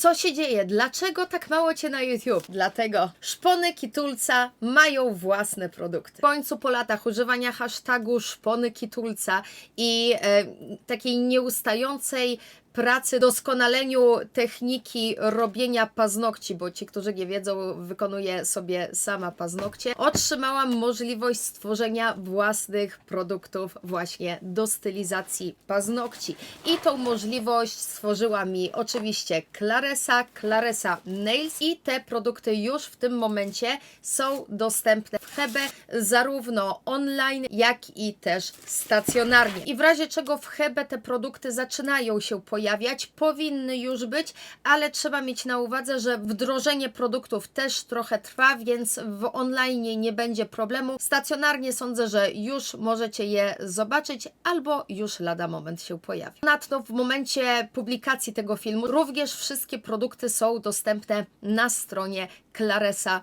Co się dzieje? Dlaczego tak mało cię na YouTube? Dlatego szpony kitulca mają własne produkty. W końcu po latach używania hashtagu szpony kitulca i e, takiej nieustającej pracy, doskonaleniu techniki robienia paznokci, bo ci, którzy nie wiedzą, wykonuję sobie sama paznokcie, otrzymałam możliwość stworzenia własnych produktów właśnie do stylizacji paznokci. I tą możliwość stworzyła mi oczywiście Claresa, Claresa Nails i te produkty już w tym momencie są dostępne w Hebe zarówno online, jak i też stacjonarnie. I w razie czego w Hebe te produkty zaczynają się pojawiać, powinny już być, ale trzeba mieć na uwadze, że wdrożenie produktów też trochę trwa, więc w online nie będzie problemu. Stacjonarnie sądzę, że już możecie je zobaczyć albo już lada moment się pojawi. Ponadto w momencie publikacji tego filmu również wszystkie produkty są dostępne na stronie Claresa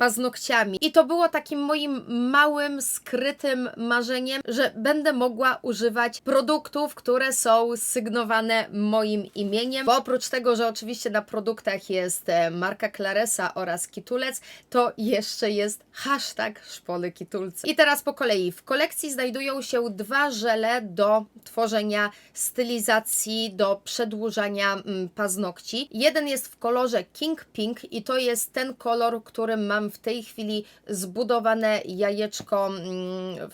Paznokciami. I to było takim moim małym, skrytym marzeniem, że będę mogła używać produktów, które są sygnowane moim imieniem. Bo oprócz tego, że oczywiście na produktach jest e, marka Claresa oraz Kitulec, to jeszcze jest hashtag szpony Kitulce. I teraz po kolei. W kolekcji znajdują się dwa żele do tworzenia stylizacji, do przedłużania mm, paznokci. Jeden jest w kolorze King Pink i to jest ten kolor, którym mam w tej chwili zbudowane jajeczko mm,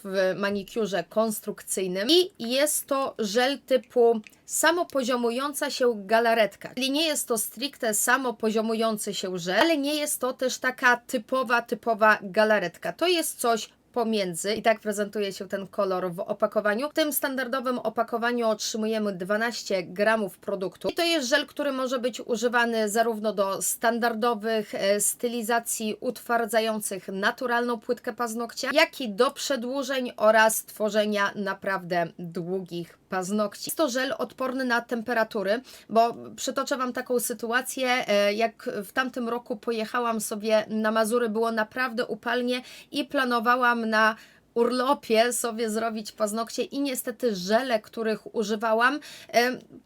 w manikiurze konstrukcyjnym i jest to żel typu samopoziomująca się galaretka. Czyli nie jest to stricte samopoziomujący się żel, ale nie jest to też taka typowa, typowa galaretka. To jest coś pomiędzy i tak prezentuje się ten kolor w opakowaniu. W tym standardowym opakowaniu otrzymujemy 12 gramów produktu. I to jest żel, który może być używany zarówno do standardowych e, stylizacji utwardzających naturalną płytkę paznokcia, jak i do przedłużeń oraz tworzenia naprawdę długich paznokci. Jest to żel odporny na temperatury, bo przytoczę Wam taką sytuację, e, jak w tamtym roku pojechałam sobie na Mazury, było naprawdę upalnie i planowałam na urlopie sobie zrobić paznokcie i niestety żele, których używałam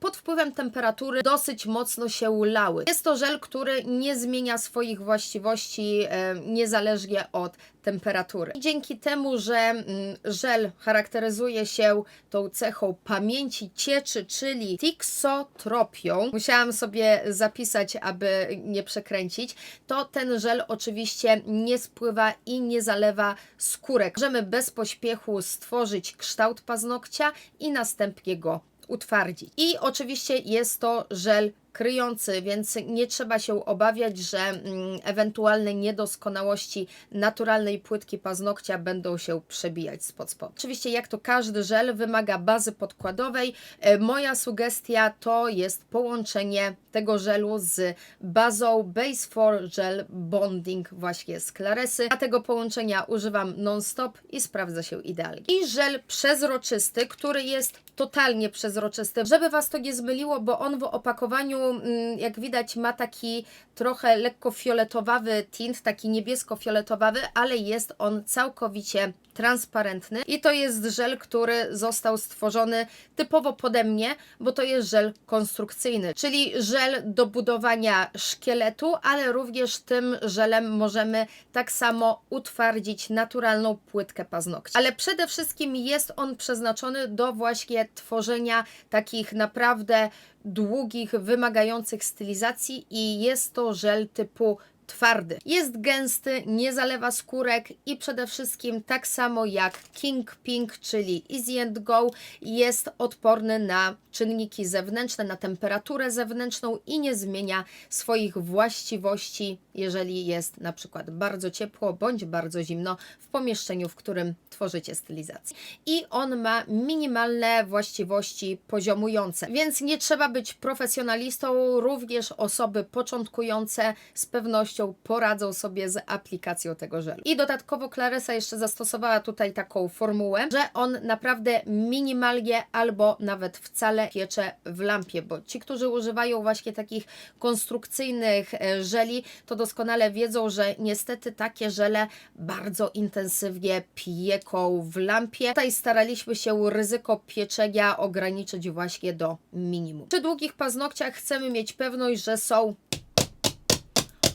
pod wpływem temperatury dosyć mocno się lały. Jest to żel, który nie zmienia swoich właściwości niezależnie od temperatury. I dzięki temu, że mm, żel charakteryzuje się tą cechą pamięci cieczy, czyli tiksotropią, musiałam sobie zapisać, aby nie przekręcić, to ten żel oczywiście nie spływa i nie zalewa skórek. Możemy bez pośpiechu stworzyć kształt paznokcia i następnie go utwardzić. I oczywiście jest to żel kryjący, więc nie trzeba się obawiać, że mm, ewentualne niedoskonałości naturalnej płytki paznokcia będą się przebijać spod spodem. Oczywiście, jak to każdy żel, wymaga bazy podkładowej. E, Moja sugestia to jest połączenie tego żelu z bazą Base 4 Gel Bonding właśnie z Claresy. A tego połączenia używam non-stop i sprawdza się idealnie. I żel przezroczysty, który jest totalnie przezroczysty. Żeby Was to nie zmyliło, bo on w opakowaniu, mm, jak widać, ma taki trochę lekko fioletowawy tint, taki niebiesko-fioletowawy, ale jest on całkowicie transparentny i to jest żel, który został stworzony typowo pode mnie, bo to jest żel konstrukcyjny, czyli żel do budowania szkieletu, ale również tym żelem możemy tak samo utwardzić naturalną płytkę paznokci. Ale przede wszystkim jest on przeznaczony do właśnie tworzenia takich naprawdę długich, wymagających stylizacji i jest to żel typu twardy. Jest gęsty, nie zalewa skórek i przede wszystkim tak samo jak King Pink, czyli Easy and Go, jest odporny na czynniki zewnętrzne, na temperaturę zewnętrzną i nie zmienia swoich właściwości, jeżeli jest na przykład bardzo ciepło bądź bardzo zimno w pomieszczeniu, w którym tworzycie stylizację. I on ma minimalne właściwości poziomujące, więc nie trzeba być profesjonalistą, również osoby początkujące z pewnością pewnością poradzą sobie z aplikacją tego żelu. I dodatkowo Claresa jeszcze zastosowała tutaj taką formułę, że on naprawdę minimalnie albo nawet wcale piecze w lampie, bo ci, którzy używają właśnie takich konstrukcyjnych e, żeli, to doskonale wiedzą, że niestety takie żele bardzo intensywnie pieką w lampie. Tutaj staraliśmy się ryzyko pieczenia ograniczyć właśnie do minimum. Przy długich paznokciach chcemy mieć pewność, że są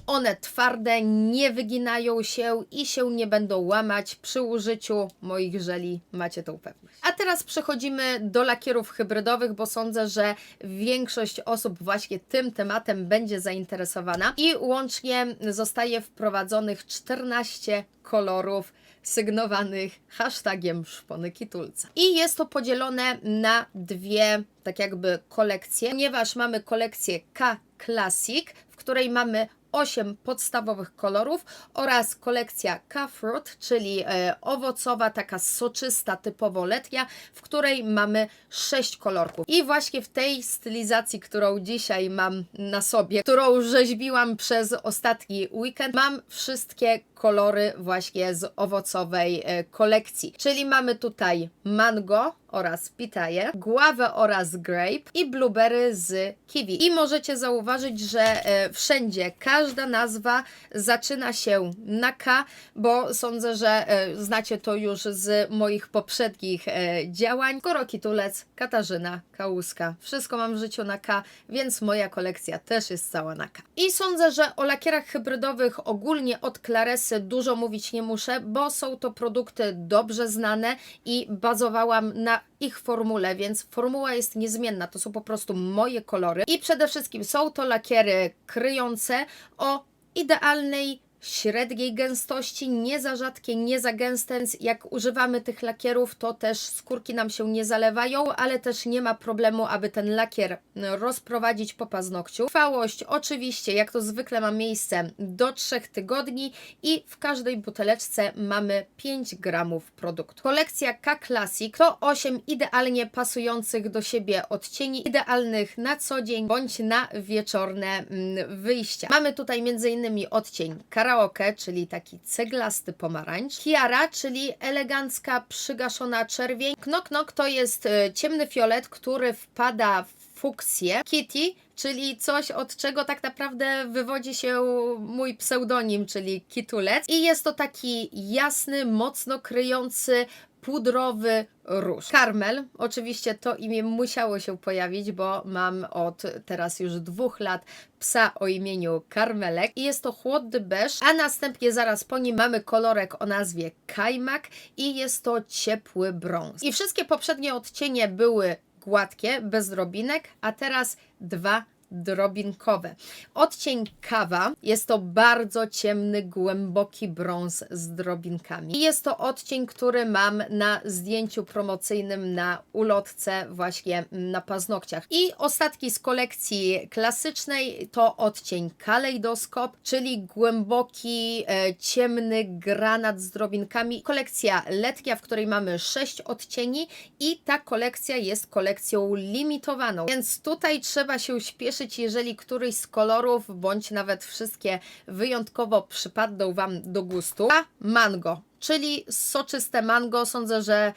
one twarde, nie wyginają się i się nie będą łamać przy użyciu moich żeli. Macie tą pewność. A teraz przechodzimy do lakierów hybrydowych, bo sądzę, że większość osób właśnie tym tematem będzie zainteresowana. I łącznie zostaje wprowadzonych 14 kolorów sygnowanych hashtagiem szpony kitulca. I jest to podzielone na dwie, tak jakby kolekcje, ponieważ mamy kolekcję K Classic, w której mamy 8 podstawowych kolorów oraz kolekcja K-Fruit, czyli e, owocowa, taka soczysta, typowo letnia, w której mamy 6 kolorków. I właśnie w tej stylizacji, którą dzisiaj mam na sobie, którą rzeźbiłam przez ostatni weekend, mam wszystkie kolory właśnie z owocowej e, kolekcji. Czyli mamy tutaj mango oraz pitaje, guawę oraz grape i blueberry z kiwi. I możecie zauważyć, że e, wszędzie każda nazwa zaczyna się na K, bo sądzę, że e, znacie to już z moich poprzednich e, działań. Korokitulec, Katarzyna, Kałuska. Wszystko mam w życiu na K, więc moja kolekcja też jest cała na K. I sądzę, że o lakierach hybrydowych ogólnie od Claresy dużo mówić nie muszę, bo są to produkty dobrze znane i bazowałam na ich formule, więc formuła jest niezmienna. To są po prostu moje kolory. I przede wszystkim są to lakiery kryjące o idealnej średniej gęstości, nie za rzadkie, nie za gęste, jak używamy tych lakierów, to też skórki nam się nie zalewają, ale też nie ma problemu, aby ten lakier rozprowadzić po paznokciu. Trwałość oczywiście, jak to zwykle ma miejsce, do 3 tygodni i w każdej buteleczce mamy 5 gramów produktu. Kolekcja K Classic to 8 idealnie pasujących do siebie odcieni, idealnych na co dzień bądź na wieczorne mm, wyjścia. Mamy tutaj m.in. odcień karaoke, czyli taki ceglasty pomarańcz, kiara, czyli elegancka, przygaszona czerwień, knok knok to jest e, ciemny fiolet, który wpada w fuksję, kitty, czyli coś, od czego tak naprawdę wywodzi się mój pseudonim, czyli kitulec. I jest to taki jasny, mocno kryjący, pudrowy róż. Karmel, oczywiście to imię musiało się pojawić, bo mam od teraz już dwóch lat psa o imieniu Karmelek i jest to chłodny beż, a następnie zaraz po nim mamy kolorek o nazwie Kajmak i jest to ciepły brąz. I wszystkie poprzednie odcienie były gładkie, bez drobinek, a teraz dwa drobinkowe. Odcień kawa jest to bardzo ciemny, głęboki brąz z drobinkami. I jest to odcień, który mam na zdjęciu promocyjnym na ulotce właśnie na paznokciach. I ostatki z kolekcji klasycznej to odcień kalejdoskop, czyli głęboki, e, ciemny granat z drobinkami. Kolekcja letnia, w której mamy 6 odcieni i ta kolekcja jest kolekcją limitowaną. Więc tutaj trzeba się śpieszyć jeżeli któryś z kolorów, bądź nawet wszystkie wyjątkowo przypadną Wam do gustu. A mango, czyli soczyste mango. Sądzę, że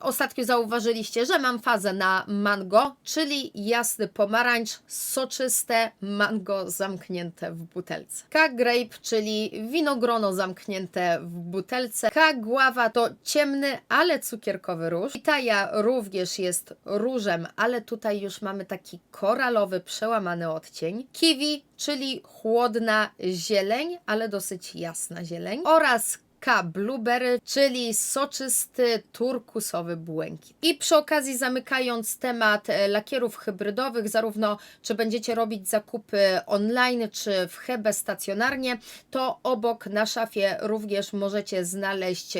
ostatnio zauważyliście, że mam fazę na mango, czyli jasny pomarańcz, soczyste mango zamknięte w butelce. K-grape, czyli winogrono zamknięte w butelce. K-guava to ciemny, ale cukierkowy róż. Itaja również jest różem, ale tutaj już mamy taki koralowy, przełamany odcień. Kiwi, czyli chłodna zieleń, ale dosyć jasna zieleń. Oraz Blueberry, czyli soczysty turkusowy błękit. I przy okazji zamykając temat e, lakierów hybrydowych, zarówno czy będziecie robić zakupy online, czy w Hebe stacjonarnie, to obok na szafie również możecie znaleźć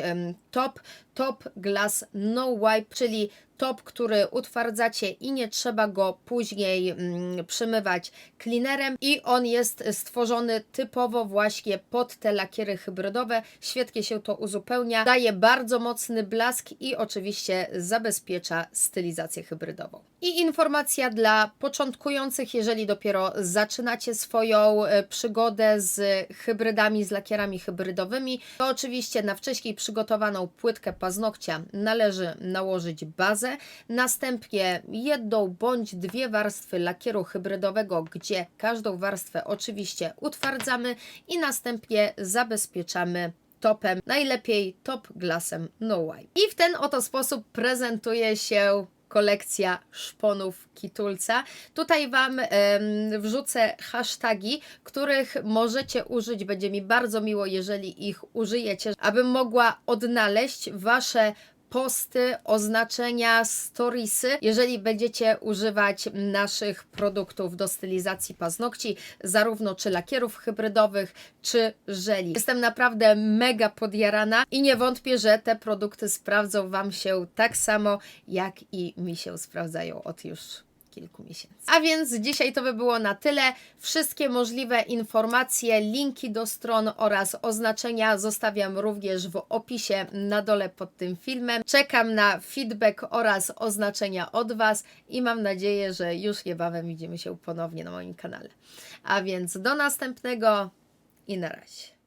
top Top Glass No Wipe, czyli top, który utwardzacie i nie trzeba go później mm, przymywać cleanerem i on jest stworzony typowo właśnie pod te lakiery hybrydowe. Świetnie się to uzupełnia, daje bardzo mocny blask i oczywiście zabezpiecza stylizację hybrydową. I informacja dla początkujących, jeżeli dopiero zaczynacie swoją e, przygodę z hybrydami, z lakierami hybrydowymi, to oczywiście na wcześniej przygotowaną płytkę paznokcia należy nałożyć bazę, następnie jedną bądź dwie warstwy lakieru hybrydowego, gdzie każdą warstwę oczywiście utwardzamy i następnie zabezpieczamy topem, najlepiej top glassem no wipe. I w ten oto sposób prezentuje się kolekcja szponów Kitulca. Tutaj Wam wrzucę hasztagi, których możecie użyć. Będzie mi bardzo miło, jeżeli ich użyjecie, abym mogła odnaleźć Wasze posty, oznaczenia, storiesy, jeżeli będziecie używać naszych produktów do stylizacji paznokci, zarówno czy lakierów hybrydowych, czy żeli. Jestem naprawdę mega podjarana i nie wątpię, że te produkty sprawdzą Wam się tak samo, jak i mi się sprawdzają od już kilku miesięcy. A więc dzisiaj to by było na tyle. Wszystkie możliwe informacje, linki do stron oraz oznaczenia zostawiam również w opisie na dole pod tym filmem. Czekam na feedback oraz oznaczenia od Was i mam nadzieję, że już niebawem widzimy się ponownie na moim kanale. A więc do następnego i na razie.